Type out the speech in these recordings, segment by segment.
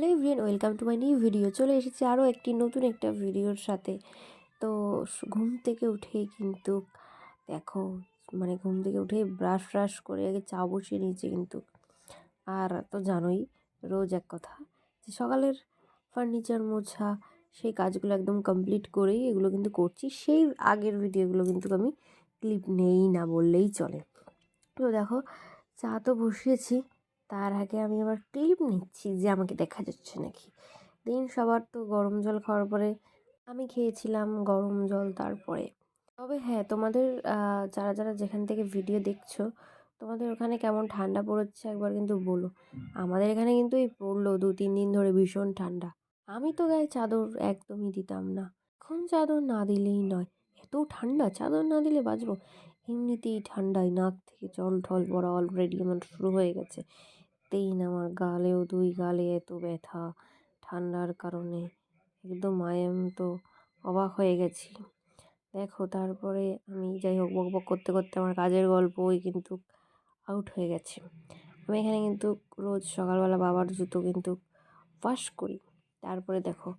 Hello everyone welcome to my new video. চলে এসেছি আরও একটি নতুন একটা ভিডিওর সাথে। তো ঘুম থেকে উঠেই কিন্তু দেখো মানে ঘুম থেকে উঠেই ব্রাশ ফ্রাশ করে আগে চা বসিয়ে নিয়েছি কিন্তু। আর তো জানোই, রোজ এক কথা, যে সকালের ফার্নিচার মোছা, সেই কাজগুলো একদম কমপ্লিট করেই এগুলো কিন্তু করছি। সেই আগের ভিডিওগুলো কিন্তু আমি ক্লিপ নেই না বললেই চলে। তো দেখো, চা তো বসিয়েছি। তার আগে আমি আবার ক্লিপ নিচ্ছি যে আমাকে দেখা যাচ্ছে নাকি। দিন সবার তো গরম জল খাওয়ার পরে আমি খেয়েছিলাম গরম জল তারপরে। তবে হ্যাঁ তোমাদের যারা যারা যেখান থেকে ভিডিও দেখছ, তোমাদের ওখানে কেমন ঠান্ডা পড়েছে একবার কিন্তু বলো। আমাদের এখানে কিন্তু এই পড়ল দু তিন দিন ধরে ভীষণ ঠান্ডা। আমি তো গায়ে চাদর একদমই দিতাম না। এখন চাদর না দিলেই নয়। এত ঠান্ডা, চাদর না দিলে বাঁচবো? এমনিতেই ঠান্ডায় নাক থেকে জল ঠল পড়া অলরেডি আমার শুরু হয়ে গেছে। তেই না আমার গালেও দুই গালে এত ব্যথা। ঠান্ডার কারণে একদম আয়াম তো অবাক হয়ে গেছি। দেখো, তারপরে আমি যাই হোক, বক বক করতে করতে আমার কাজের গল্পই কিন্তু আউট হয়ে গেছে। আমি এখানে কিন্তু রোজ সকালবেলা বাবার জুতো কিন্তু ওয়াশ করি। তারপরে দেখো,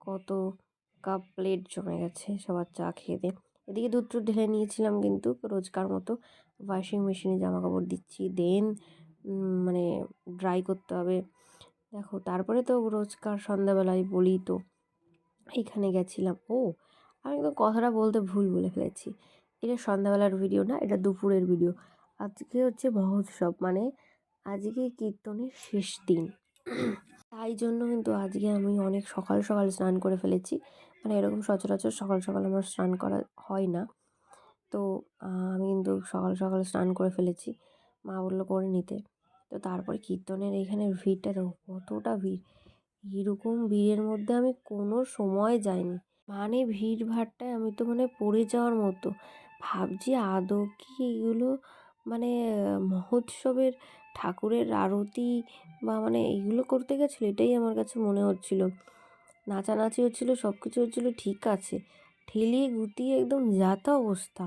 কত কাপ প্লেট জমে গেছে, সবার চা খেয়ে দিয়ে। এদিকে দুধ ঢেলে নিয়েছিলাম কিন্তু রোজকার মতো ওয়াশিং মেশিনে জামা কাপড় দিচ্ছি। দেন মানে ড্রাই করতে হবে। দেখো, তারপরে তো রোজকার সন্ধ্যাবেলায় বলি তো এইখানে গেছিলাম। ও, আমি একদম কথাটা বলতে ভুল বলে ফেলেছি। এটা সন্ধ্যাবেলার ভিডিও না, এটা দুপুরের ভিডিও আজকে হচ্ছে মহোৎসব মানে আজকে কীর্তনের শেষ দিন। তাই জন্য কিন্তু আজকে আমি অনেক সকাল সকাল স্নান করে ফেলেছি। মানে এরকম সচরাচর সকাল সকাল আমার স্নান করা হয় না। তো আমি কিন্তু সকাল সকাল স্নান করে ফেলেছি, মা বলল করে নিতে। তো তারপরে কীর্তনের এইখানের ভিড়টা দেখো কতটা ভিড়? এরকম ভিড়ের মধ্যে আমি কোনো সময় যাইনি। মানে ভিড় ভাট্টায় আমি তো মানে পড়ে যাওয়ার মতো। ভাবছি আদৌ কি এগুলো মানে মহোৎসবের ঠাকুরের আরতি বা মানে এইগুলো করতে গেছিল? এটাই আমার কাছে মনে হচ্ছিল। নাচানাচি হচ্ছিল সব কিছু হচ্ছিল, ঠিক আছে। ঠেলিয়ে গুটিয়ে একদম যাতা অবস্থা।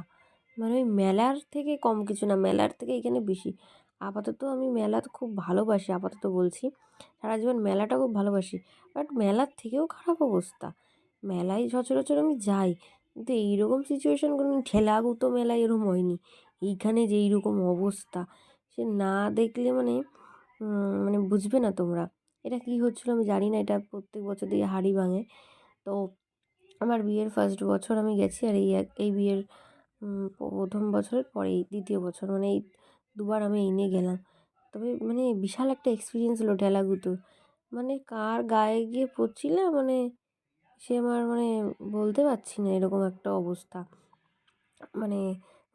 মানে ওই মেলার থেকে কম কিছু না, মেলার থেকে এখানে বেশি। আপাতত আমি মেলা খুব ভালোবাসি, আপাতত বলছি। সারা জীবন মেলাটা খুব ভালোবাসি। বাট মেলার থেকেও খারাপ অবস্থা। মেলায় সচরাচর আমি যাই, কিন্তু এইরকম সিচুয়েশান কোনো ঠেলাগুতো মেলায় এরকম হয়নি। এইখানে যে এইরকম অবস্থা, সে না দেখলে মানে মানে বুঝবে না তোমরা। এটা কী হচ্ছিল আমি জানি না, এটা প্রত্যেক বছর দিয়ে হাড়ি ভাঙে। তো আমার বিয়ের ফার্স্ট বছর আমি গেছি আর এই এক, এই বিয়ের প্রথম বছরের পরেই, দ্বিতীয় বছর মানে এই দুবার আমি এই নিয়ে গেলাম। তবে মানে বিশাল একটা এক্সপিরিয়েন্স হলো ঠেলাগুতো মানে কার গায়ে গিয়ে পড়ছিলে? মানে সে আমার মানে বলতে পারছি না এরকম একটা অবস্থা। মানে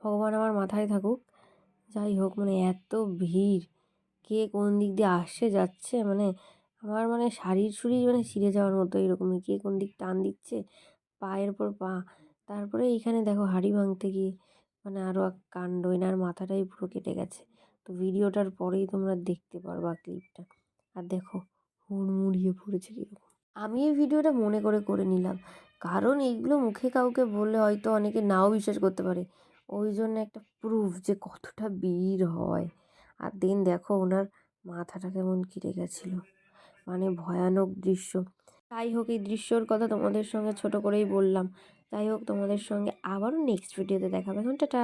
ভগবান আমার মাথায় থাকুক, যাই হোক মানে এত ভিড়। কে কোন দিক দিয়ে আসছে, যাচ্ছে? মানে আমার মানে শাড়ির শুড়ি মানে ছিঁড়ে যাওয়ার মতো এরকমই। কে কোন দিক টান দিচ্ছে? পায়ের পর পা। তারপরে এইখানে দেখো হাঁড়ি ভাঙতে গিয়ে মানে আরও এক কাণ্ড এনার মাথাটাই পুরো কেটে গেছে। তো ভিডিওটার পরেই তোমরা দেখতে পারবা ক্লিপটা। আর দেখো, হুড়মুড়িয়ে পড়েছে কীরকম। আমি এই ভিডিওটা মনে করে করে নিলাম। কারণ এইগুলো মুখে কাউকে বললে হয়তো অনেকে নাও বিশ্বাস করতে পারে। ওই জন্য একটা প্রুফ যে কতটা ভিড় হয়। আর দিন দেখো, ওনার মাথাটা কেমন কেটে গেছিল। মানে ভয়ানক দৃশ্য। তাই হোক, এই দৃশ্যর কথা তোমাদের সঙ্গে ছোট করেই বললাম। যাই হোক তোমাদের সঙ্গে আবারও নেক্সট ভিডিওতে দেখাবে। এখন টাটা!